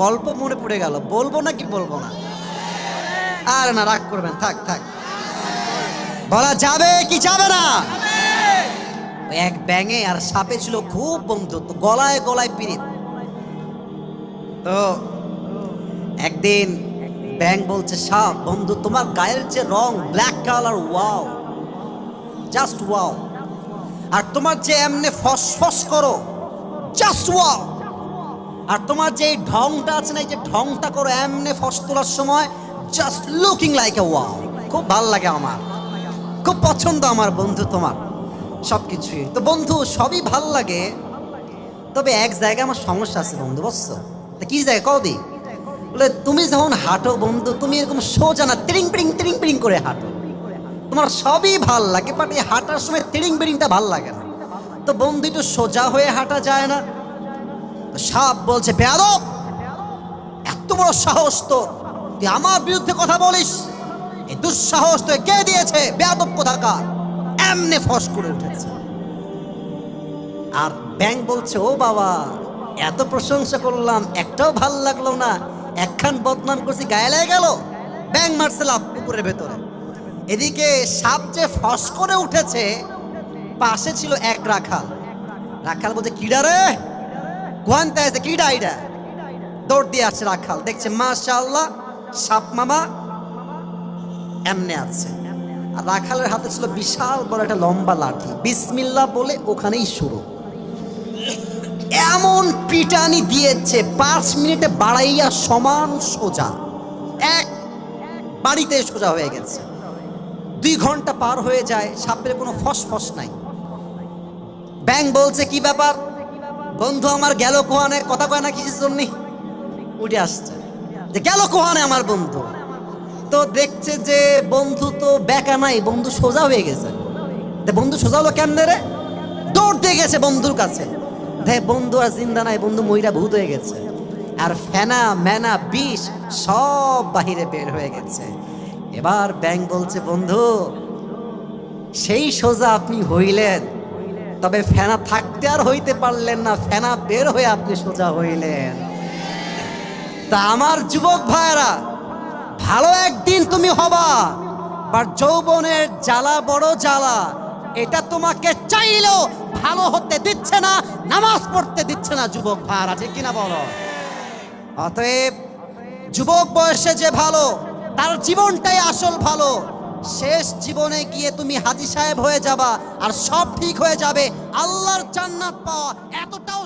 গল্প মনে পড়ে গেল। বলব না কি বলব না? আর না, রাগ করবেন, থাক থাক। বলা যাবে কি যাবে না? এক ব্যাঙে আর সাপে ছিল খুব বন্ধুত্ব, গলায় গলায় পিরিত তো একদিন ব্যাং বলছে, সাপ, বন্ধু, তোমার গায়ের যে রং black colour wow just wow আর তোমার যে এমনি ফসফস করো জাস্ট ওয়াও আর তোমার যে ঢংটা আছে না, এই যে ঢংটা করো, এমনি ফস তোলার সময় just looking like a wow খুব ভালো লাগে আমার। খুব পছন্দ আমার বন্ধু তোমার সব কিছুই তো বন্ধু, সবই ভালো লাগে। তবে এক জায়গায় আমার সমস্যা আছে বন্ধু, বুঝছ? তা কী জায়গা কদি বলে, তুমি যখন হাঁটো বন্ধু, তুমি এরকম সোজা না, তিরিং পিরিং তিরিং পিরিং করে হাঁটো। তোমার সবই ভালো লাগে বাট এই হাঁটার সময় তিরিং বিরিংটা ভালো লাগে না। তো বন্ধু, একটু সোজা হয়ে হাঁটা যায় না। সাপ বলছে, বেয়াদব, এত বড় সাহস তো তুই আমার বিরুদ্ধে কথা বলিস। এই দুঃসাহস তো কে দিয়েছে? বেয়াদব কোথাকার? এমনি ফস করে উঠেছে। আর ব্যাং বলছে, ও বাবা, এত প্রশংসা করলাম, একটাও ভালো লাগল না। একখান বদনাম করছি, গায়ে লেগে গেল। ব্যাং মারছে লাভ পুকুরের ভেতরে। এদিকে সাপ যে ফস করে উঠেছে, পাশে ছিল এক রাখাল। রাখাল বলছে, কিডা রে কোয়ান্তে আছে কিডা ইডা দৌড় দিয়ে আসছে রাখাল। দেখছে মাশাআল্লাহ, সাপ মামা এমনে আছে। আর রাখালের হাতে ছিল বিশাল বড় একটা লম্বা লাঠি। বিসমিল্লা বলে ওখানেই শুরু। এমন পিটানি দিয়েছে, পাঁচ মিনিটে বাড়াইয়া সমান সোজা। এক বাড়িতে সোজা হয়ে গেছে। দুই ঘণ্টা পার হয়ে যায়, সাপের কোনো ফসফস নাই। ব্যাং বলছে, কি ব্যাপার? বন্ধু আমার গেল কোহানে কথা কয় না কিসের জন্য? উঠে আসছে। যে গেল কোহানে আমার বন্ধু। তো দেখছে যে বন্ধু তো বেকা নাই, বন্ধু সোজা হয়ে গেছে। বন্ধু সোজা হলো কেমনে রে? দৌড় দিয়ে গেছে বন্ধুর কাছে। দেখ বন্ধু আর জিন্দা নাই, বন্ধু মহিলা ভূত হয়ে গেছে। আর ফেনা ম্যানা বিষ সব বাহিরে বের হয়ে গেছে। এবার ব্যাং বলছে, বন্ধু, সেই সোজা আপনি হইলেন। তবে ফেনা থাকতে আর হইতে পারলেন না, ফেনা বের হয়ে আপনি সোজা হইলেন। তা আমার যুবক ভাইরা ভালো একদিন তুমি হবা বাট যৌবনের জ্বালা বড় জ্বালা, এটা তোমাকে চাইলেও ভালো হতে দিচ্ছে না, নামাজ পড়তে দিচ্ছে না যুবক ভাইরা যে কিনা বলো? অতএব যুবক বয়সে যে ভালো, তার জীবনটাই আসল ভালো শেষ জীবনে গিয়ে তুমি হাজি সাহেব হয়ে যাবা আর সব ঠিক হয়ে যাবে। আল্লাহর জান্নাত পাওয়া এতটাও